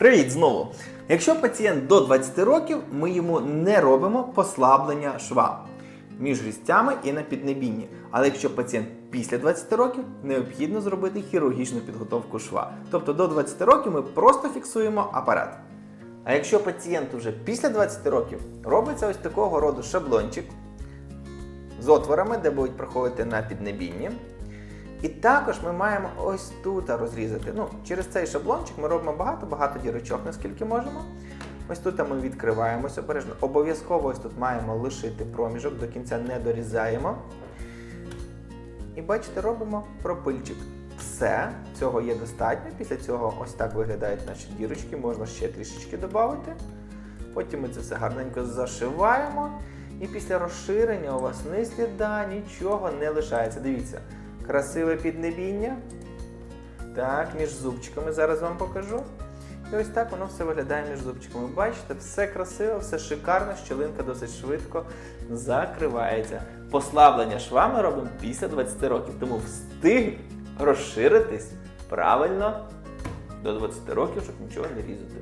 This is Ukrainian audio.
Привіт знову! Якщо пацієнт до 20 років, ми йому не робимо послаблення шва між різцями і на піднебінні. Але якщо пацієнт після 20 років, необхідно зробити хірургічну підготовку шва. Тобто до 20 років ми просто фіксуємо апарат. А якщо пацієнт вже після 20 років, робиться ось такого роду шаблончик з отворами, де будуть проходити на піднебінні. І також ми маємо ось тут розрізати. Ну, через цей шаблончик ми робимо багато-багато дірочок, наскільки можемо. Ось тут ми відкриваємось обережно. Обов'язково ось тут маємо лишити проміжок, до кінця не дорізаємо. І бачите, робимо пропильчик. Все, цього є достатньо. Після цього ось так виглядають наші дірочки, можна ще трішечки додати. Потім ми це все гарненько зашиваємо. І після розширення у вас ні сліда, нічого не лишається. Дивіться, красиве піднебіння. Так, між зубчиками зараз вам покажу. І ось так воно все виглядає між зубчиками. Бачите, все красиво, все шикарно, щілинка досить швидко закривається. Послаблення шва ми робимо після 20 років, тому встиг розширитись правильно до 20 років, щоб нічого не різати.